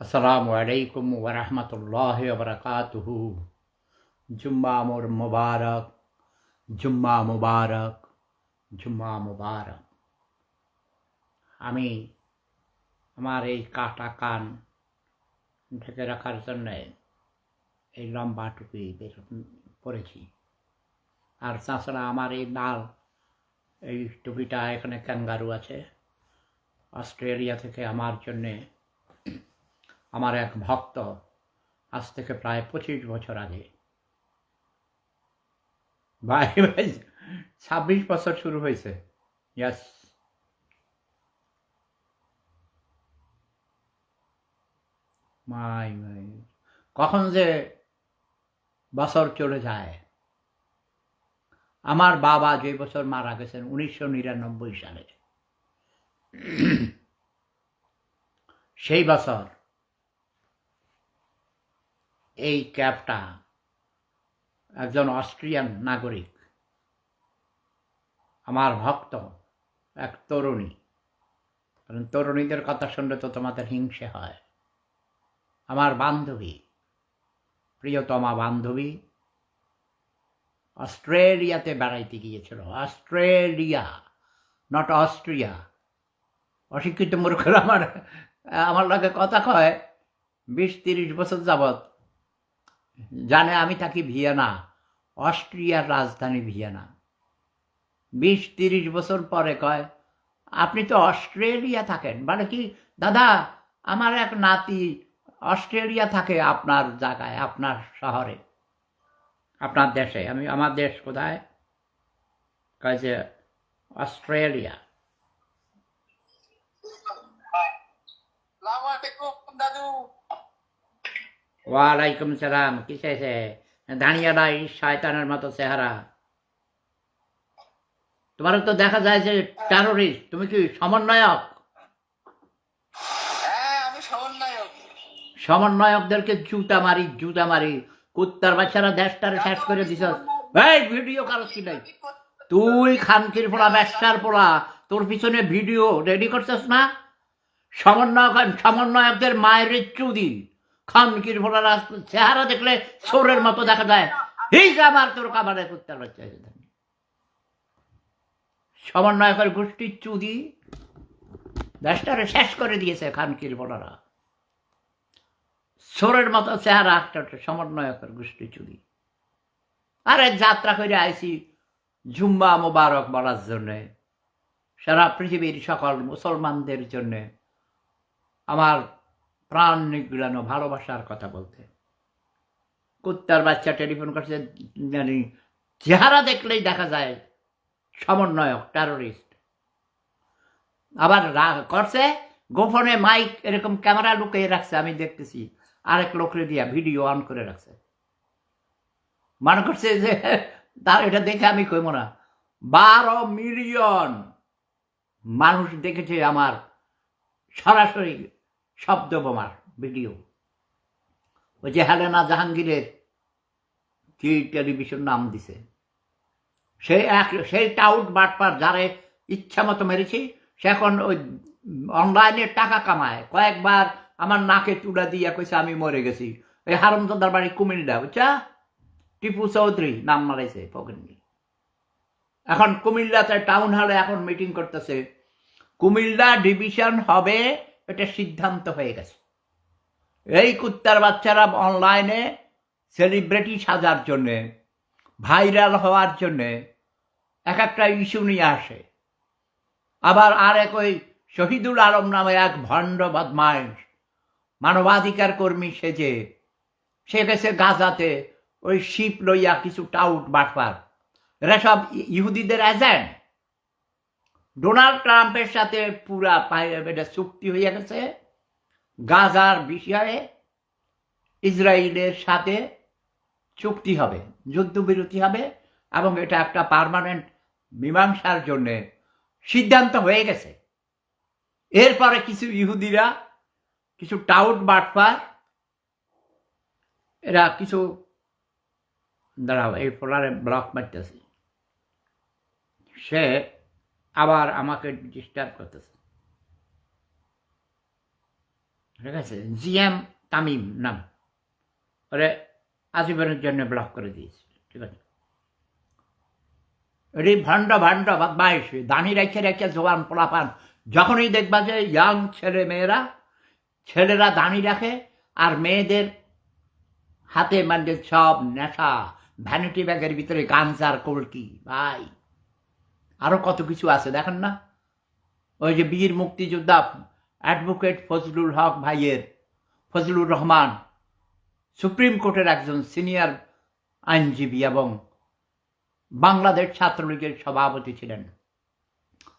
আসসালামু আলাইকুম ওরহমতুল্লাহ বরকাতুহু জুম্মা মোর মুবারক, জুম্মা মুবারক জুম্মা মুবারক। আমি আমার এই কাটা কান ঢেকে রাখার জন্যে এই লম্বা টুপি পরেছি। আর তাছাড়া আমার এই লাল এই টুপিটা এখানে ক্যাঙ্গারু আছে। অস্ট্রেলিয়া থেকে আমার জন্যে আমার এক ভক্ত আজ থেকে প্রায় পঁচিশ বছর আগে। ভাই ভাই, ছাব্বিশ বছর শুরু হয়েছে। ইয়াস মাই মাই, কখন যে বছর চলে যায়। আমার বাবা যে বছর মারা গেছেন, উনিশশো নিরানব্বই সালে। সেই বছর এই ক্যাবটা একজন অস্ট্রিয়ান নাগরিক, আমার ভক্ত, এক তরুণী। কারণ তরুণীদের কথা শুনলে তো তোমাদের হিংসে হয়। আমার বান্ধবী, প্রিয়তমা বান্ধবী, অস্ট্রেলিয়াতে বেড়াইতে গিয়েছিল। অস্ট্রেলিয়া নট অস্ট্রিয়া অশিক্ষিত মূর্খরা আমার আমার লাগে কথা কয়। বিশ তিরিশ বছর যাবৎ জানে আমি থাকি ভিয়েনা, অস্ট্রিয়ার রাজধানী ভিয়েনা। বিশ, তিরিশ বছর পরে কয়, আপনি তো অস্ট্রেলিয়া থাকেন। মানে কি, দাদা, আমার এক নাতি অস্ট্রেলিয়া থাকে আপনার জায়গায়, আপনার শহরে, আপনার দেশে। আমি, আমার দেশ কোথায়? কয় যে, অস্ট্রেলিয়া। দাদু। ওয়ালাইকুম সালাম কি চাইছে? দাঁড়িয়ে নাই শয়তানের মতো চেহারা। তোমার তো দেখা যায় যে টেরোরিস্ট তুমি কি সমন্বয়ক? হ্যাঁ আমি সমন্বয়কদেরকে জুতা মারি জুতা মারি। কুত্তার বাচ্চারা দেশটারে শেষ করে দিস এই ভিডিও কারও কি নাই? তুই খানকির পোড়া ব্যবসার পোড়া তোর পিছনে ভিডিও রেডি করছিস না? সমন্বয়ক সমন্বয়কদের মায়ের চুদি। খানকির পোড়া রাস্তা চেহারা দেখলে সোরের মতো দেখা যায়। এই আমার তোর কাবারে কুত্তার বাচ্চা সমন্বয়কের গোষ্ঠীর চুদি, দেশটারে শেষ করে দিয়েছে খানকির পোড়ারা সোরের মতো চেহারা একটা সমন্বয়কের গোষ্ঠী চুরি আরে যাত্রা করে আইছি ঝুম্বা মোবারক বলার জন্যে, সারা পৃথিবীর সকল মুসলমানদের জন্যে। আমার প্রাণ নিগড়ানো ভালোবাসার কথা বলতে। কুত্তার বাচ্চা টেলিফোন করছে জানি চেহারা দেখলেই দেখা যায় সমন্বয়ক টেরোরিস্ট আবার করছে, গোপনে মাইক এরকম ক্যামেরা লুকিয়ে রাখছে, আমি দেখতেছি। আরেক লোকরে দিয়া ভিডিও অন করে রাখছে। মনে করছে যে, তার এটা দেখে আমি কইব না। বারো মিলিয়ন মানুষ দেখেছে আমার সরাসরি শব্দ বোমার ভিডিও। ওই যে হেলেনা জাহাঙ্গীরের কি টেলিভিশন নাম দিছে। সেই এক সেই টাউট বাটপার যারে ইচ্ছা মতো মেরেছি, সে এখন ওই অনলাইনে টাকা কামায়। কয়েকবার আমার নাকে চূড়া দিয়ে কইছে, আমি মরে গেছি। ওই হারমচন্দার বাড়ি কুমিল্লা, বুঝছা? টিপু চৌধুরী নাম মারাইছে পকেটনি এখন কুমিল্লাতে টাউন হলে এখন মিটিং করতেছে। কুমিল্লা ডিভিশন হবে এটা সিদ্ধান্ত হয়ে গেছে। এই কুত্তার বাচ্চারা অনলাইনে সেলিব্রিটি সাজার জন্যে ভাইরাল হওয়ার জন্যে এক একটা ইস্যু নিয়ে আসে। আবার আর এক ওই শহীদুল আলম নামে এক ভণ্ড বদমাইশ, মানবাধিকার কর্মী সেজে, সে গেছে গাজাতে ওই শিপ লইয়া কিছু টাউট বাটপার এরা সব ইহুদিদের এজেন্ট ডোনাল্ড ট্রাম্পের সাথে পুরা এটা চুক্তি হয়ে গেছে। গাজার বিষয়ে ইসরায়েলের সাথে চুক্তি হবে, যুদ্ধবিরতি হবে এবং এটা একটা পার্মানেন্ট মীমাংসার জন্যে সিদ্ধান্ত হয়ে গেছে। এরপরে কিছু ইহুদিরা, কিছু টাউট বাটপার, এরা কিছু, দাঁড়াও, এই ফোলারে ব্লক মারতেছে। সে আবার আমাকে ডিস্টার্ব করতেছে। ঠিক আছে? জিএম তামিম নাম। ওরে আজীবনের জন্য ব্লক করে দিয়েছে। ঠিক আছে? এটি ভান্ড ভান্ড বাইশ দানি রেখে রেখে জোয়ান পোলাপান। যখনই দেখবা যে ইয়াং ছেলে মেয়েরা, ছেলেরা দানি রাখে আর মেয়েদের হাতে মানে সব নেশা ভ্যানিটি ব্যাগের ভিতরে গাঞ্জার কলকি। ভাই। আরও কত কিছু আছে, দেখেন না? ওই যে বীর মুক্তিযোদ্ধা অ্যাডভোকেট ফজলুল হক ভাইয়ের, ফজলুর রহমান, সুপ্রিম কোর্টের একজন সিনিয়র আইনজীবী এবং বাংলাদেশ ছাত্রলীগের সভাপতি ছিলেন।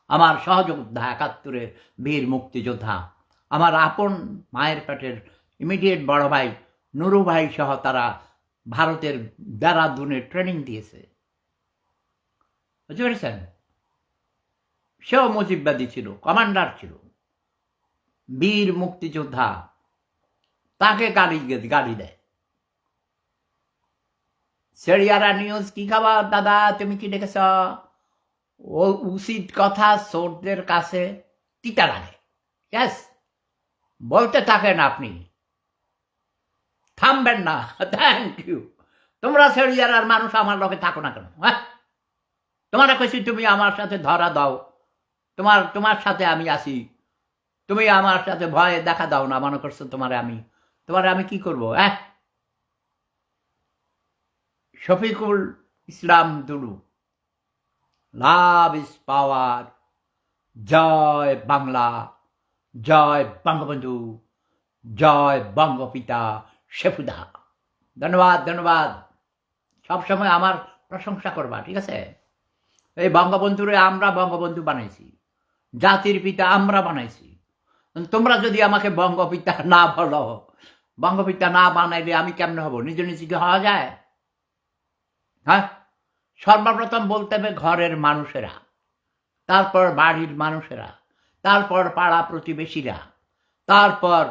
আমার সহযোদ্ধা একাত্তরের বীর মুক্তিযোদ্ধা, আমার আপন মায়ের পেটের ইমিডিয়েট বড় ভাই নুরু ভাই সহ তারা ভারতের দেরাদুনে ট্রেনিং দিয়েছে। বুঝতে পেরেছেন? সেও মুজিববাদী ছিল, কমান্ডার ছিল। বীর মুক্তিযোদ্ধা, তাকে গাড়ি গাড়ি দেয়। সেরিয়ারা নিউজ, কি খাবার দাদা, তুমি কি দেখেছ? ও উচিত কথা সোরদের কাছে তিতা লাগে। ইয়াস বলতে থাকেন আপনি। থামবেন না থ্যাংক ইউ তোমরা সেরিয়ারার মানুষ, আমার লোকে থাকো না কেন? হ্যাঁ? তোমার কইছি তুমি আমার সাথে ধরা দাও। তোমার তোমার সাথে আমি আসি তুমি আমার সাথে ভয়ে দেখা দাও না, মনে করছ তোমারে আমি। তোমারে আমি কি করব হ্যাঁ Shafiqul Islam Dulu. Love is power. জয় বাংলা, জয় বঙ্গবন্ধু, জয় বঙ্গপিতা শেফুদা। ধন্যবাদ ধন্যবাদ। সবসময় আমার প্রশংসা করবা, ঠিক আছে? এই বঙ্গবন্ধুরে আমরা বঙ্গবন্ধু বানাইছি। জাতির পিতা আমরা বানাইছি। তোমরা যদি আমাকে বঙ্গপিতা না বলো, বঙ্গপিতা না বানাইলে আমি কেমনে হব? নিজ নিজেকে হওয়া যায়? হ্যাঁ? সর্বপ্রথম বলতে হবে ঘরের মানুষেরা, তারপর বাড়ির মানুষেরা, তারপর পাড়া প্রতিবেশীরা, তারপর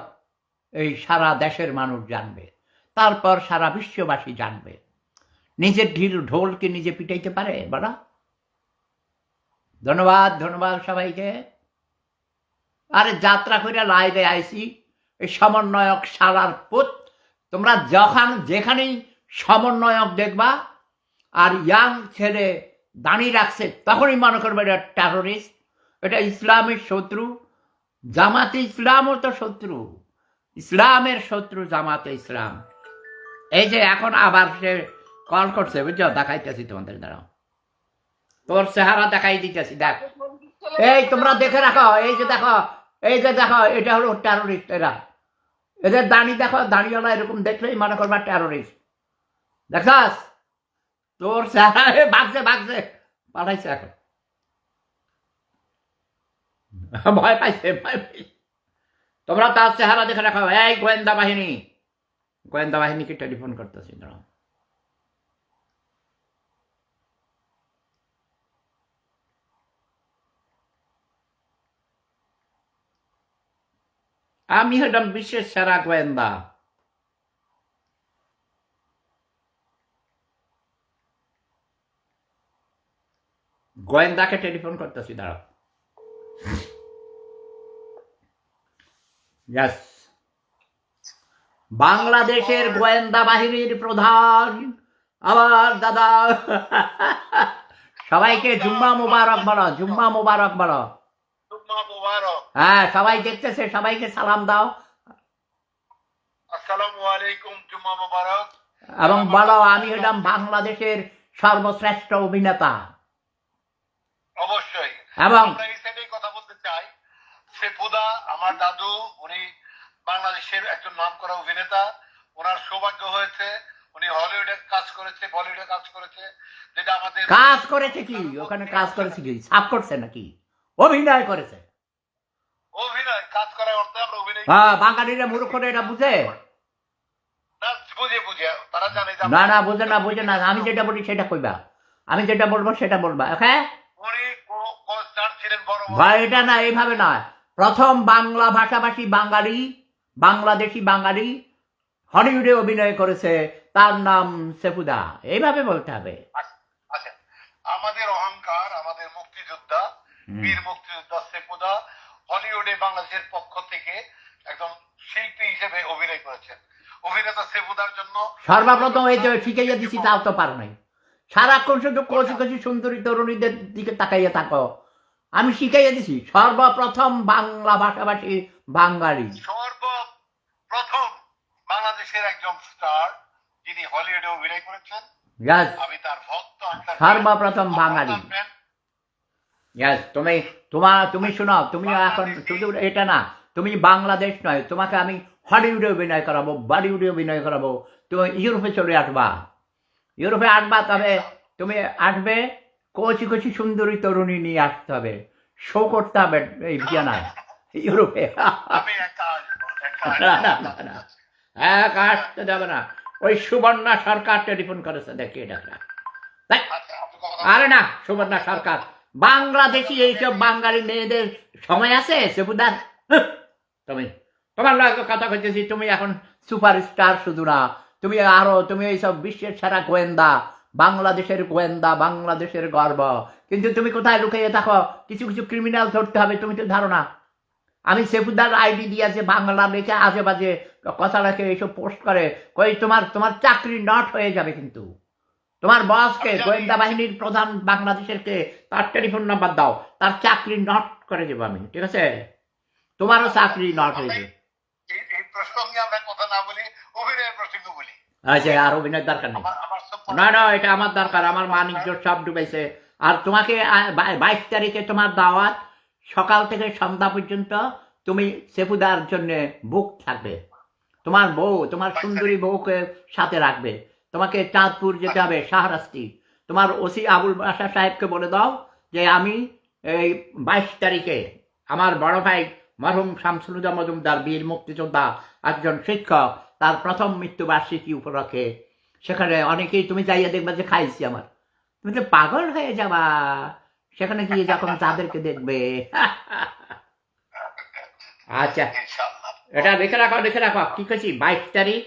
এই সারা দেশের মানুষ জানবে, তারপর সারা বিশ্ববাসী জানবে। নিজের ঢিল ঢোলকে নিজে পিটাইতে পারে বলা ধন্যবাদ ধন্যবাদ সবাইকে। আরে যাত্রা করে লাইভে আইসি এই সমন্বয়ক সারার পুত। তোমরা যখন যেখানেই সমন্বয়ক দেখবা, আর ইয়াং ছেলে দাঁড়িয়ে রাখছে, তখনই মনে করবে এটা টেরোরিস্ট এটা ইসলামের শত্রু। জামাতে ইসলামও তো শত্রু, ইসলামের শত্রু জামাতে ইসলাম। এই যে এখন আবার সে কল করছে, বুঝছ? দেখাইতেছি তোমাদের দ্বারা তোর চেহারা দেখাই দিতেছি, দেখ। এই তোমরা দেখে রাখো, এই যে দেখো, এই যে দেখো, এটা হলো টেরোরিস্ট এরা। এদের দাঁড়ি দেখো দাঁড়িওয়ালা এরকম দেখলেই মনে করবা টেরোরিস্ট দেখাস তোর চেহারা ভাগছে ভাগছে পাঠাইছে এখন। ভয় পাইছে ভয় পাইছে। তোমরা তার চেহারা দেখে রাখো। এই গোয়েন্দা বাহিনী। গোয়েন্দা বাহিনীকে টেলিফোন করতেছি, দাঁড়াও। আমি হলাম বিশ্বের সেরা গোয়েন্দা। গোয়েন্দাকে টেলিফোন করতেছি, দাঁড়াও. বাংলাদেশের গোয়েন্দা বাহিনীর প্রধান, আমার দাদা। সবাইকে জুম্মা মুবারক বলো, জুম্মা মুবারক বলো। হ্যাঁ সবাই দেখতেছে সবাইকে সালাম দাও। আসসালামু আলাইকুম জুম্মা মুবারক। এবং বলো আমি হলাম বাংলাদেশের সর্বশ্রেষ্ঠ অভিনেতা। অবশ্যই। এবং কথা বলতে চাই। সেফুদা আমার দাদু উনি বাংলাদেশের একজন নামকরা অভিনেতা। ওনার সৌভাগ্য হয়েছে উনি হলিউডে কাজ করেছে বলিউডে কাজ করেছে। যেটা আমাদের কাজ করেছে কি? ওখানে কাজ করেছে কি? সাপ করছে নাকি? অভিনয় করেছে। হ্যাঁ বাঙালিরা এটা বুঝে। না না না বুঝে না বুঝে না। আমি যেটা বলি সেটা কইবা। আমি যেটা বলব সেটা বলবা বড় বা এটা না এইভাবে নয়। প্রথম বাংলা ভাষাভাষী বাঙালি বাংলাদেশি বাঙালি হলিউডে অভিনয় করেছে। তার নাম সেফুদা। এইভাবে বলতে হবে। বীর মুক্তিযোদ্ধা সেপুদা হলিউডে বাংলাদেশের পক্ষ থেকে একজন শিল্পী হিসেবে অভিনয় করেছেন। অভিনেতা সেফুদার জন্য সর্বপ্রথম এই যে শিখাইয়া দিছি তাও তো পারো নাই। সারাক্ষণ শুধু কচি কচি সুন্দরী তরুণীদের দিকে তাকাইয়া থাকো। আমি শিখাইয়া দিছি সর্বপ্রথম বাংলা ভাষাভাষী বাঙালি। সর্বপ্রথম বাংলাদেশের একজন স্টার যিনি হলিউডে অভিনয় করেছেন। আমি তার ভক্ত সর্বপ্রথম বাঙালি। ইয়াস তুমি তোমার তুমি শোনো তুমি এখন শুধু এটা না তুমি বাংলাদেশ নয় তোমাকে আমি হলিউডে অভিনয় করাবো বলিউডে অভিনয় করাবো তুমি ইউরোপে চলে আসবা। ইউরোপে আসবা তবে তুমি আসবে কচি কচি সুন্দরী তরুণী নিয়ে আসতে হবে। শো করতে হবে এই ভিয়ানায় ইউরোপে একা আসব একা না না না না এক আসতে যাবে না। ওই সুবর্ণা সরকার টেলিফোন করেছে দেখি এটা। আচ্ছা, আরে না সুবর্ণা সরকার। বাংলাদেশি এইসব বাঙালি মেয়েদের সময় আছে? সেবুদার তুমি, তোমার কথা কইতেছি, তুমি এখন সুপারস্টার শুধু না তুমি আরও, তুমি এইসব বিশ্বের সেরা গোয়েন্দা, বাংলাদেশের গোয়েন্দা, বাংলাদেশের গর্ব। কিন্তু তুমি কোথায় লুকিয়ে থাকো? কিছু কিছু ক্রিমিনাল ধরতে হবে, তুমি তো ধারণা। আমি সেফুদার আইডি দিয়েছে বাংলা লেখে আশেপাশে কথা লেখে এইসব পোস্ট করে, কই তোমার তোমার চাকরি নট হয়ে যাবে কিন্তু। তোমার বসকে গোয়েন্দা বাহিনীর প্রধান বাংলাদেশের কে তার টেলিফোন নাম্বার দাও তার চাকরি নট করে দেবো আমি ঠিক আছে? তোমারও চাকরি নট হয়ে অভিনয়ের বলি। আচ্ছা আর অভিনয় দরকার নেই। না না এটা আমার দরকার আমার বাণিজ্য সব ডুবেছে আর তোমাকে বাইশ তারিখে তোমার দাওয়াত সকাল থেকে সন্ধ্যা পর্যন্ত তুমি সেফুদার জন্য বুক থাকবে। তোমার বউ তোমার সুন্দরী বউকে সাথে রাখবে। তোমাকে চাঁদপুর যেতে হবে শাহরাস্তি। তোমার ওসি আবুল বাসা সাহেবকে বলে দাও যে আমি এই বাইশ তারিখে আমার বড় ভাই মরহুম শামসুলুদা মজুমদার বীর মুক্তিযোদ্ধা একজন শিক্ষক তার প্রথম মৃত্যুবার্ষিকী উপলক্ষে। সেখানে অনেকেই তুমি যাইয়া দেখবা যে খাইছি আমার। তুমি তো পাগল হয়ে যাবা। সেখানে গিয়ে যখন তাদেরকে দেখবে আচ্ছা এটা লিখে রাখো লিখে রাখো। কি করছি বাইশ তারিখ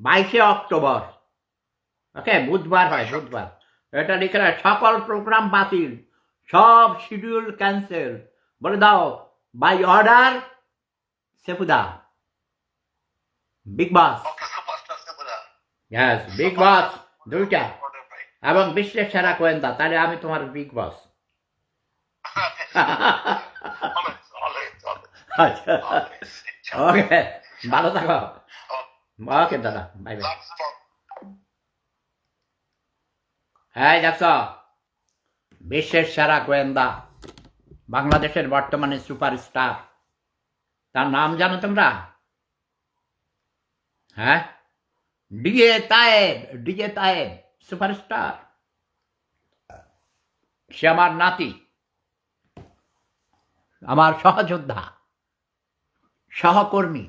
বাইশে অক্টোবর। ওকে বুধবার হয় বুধবার। এটা লিখে রাখ সকল প্রোগ্রাম বাতিল সব শিডিউল ক্যান্সেল বলে দাও বাই অর্ডার সেপুদা বিগ বস হ্যাঁ বিগ বস দুইটা। এবং বিশ্বের সেরা গোয়েন্দা তাহলে আমি তোমার বিগ বস আচ্ছা। ওকে ভালো থাকো। ওকে দাদা বাই বাই হ্যাঁ দেখছ? বিশ্বের সেরা গোয়েন্দা, বাংলাদেশের বর্তমানে সুপারস্টার। তার নাম জানো তোমরা? হ্যাঁ? ডিএ তায়েব ডিএ তায়েব, সুপারস্টার। সে আমার নাতি, আমার সহযোদ্ধা, সহকর্মী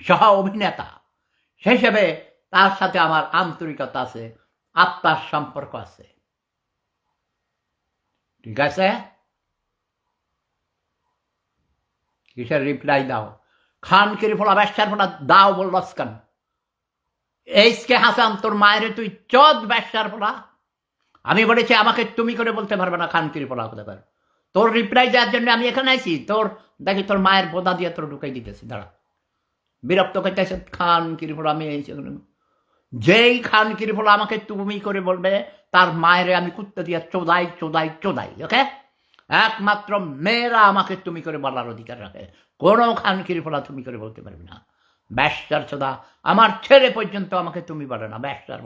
সহ অভিনেতা সে হিসেবে তার সাথে আমার আন্তরিকতা আছে। আত্মার সম্পর্ক আছে। ঠিক আছে? কিসের রিপ্লাই দাও? খান কিরি ফোলা ব্যবসার ফোলা দাও বললস কেন এইসকে হাসান, তোর মায়ের তুই চদ ব্যবসার ফোলা। আমি বলেছি, আমাকে তুমি করে বলতে পারবে না খান কিরি ফোলা করতে পারবে তোর রিপ্লাই দেওয়ার জন্য আমি এখানে আইছি। তোর, দেখি তোর মায়ের বোদা দিয়ে তোর ঢুকাই দিতেছি। দাঁড়া। বিরক্ত করতেছে, খান কিরিফল আমি এই যেই খান কিরিফল আমাকে তুমি করে বলবে, তার মায়ের আমি কুত্তে দিয়া চোদাই চোদাই চোদাই, ওকে? একমাত্র মেয়েরা আমাকে তুমি করে বলার অধিকার রাখে। কোনো খান কিরিফলা তুমি করে বলতে পারবে না। ব্যস্তার চোদা, আমার ছেলে পর্যন্ত আমাকে তুমি বলে না ব্যবসার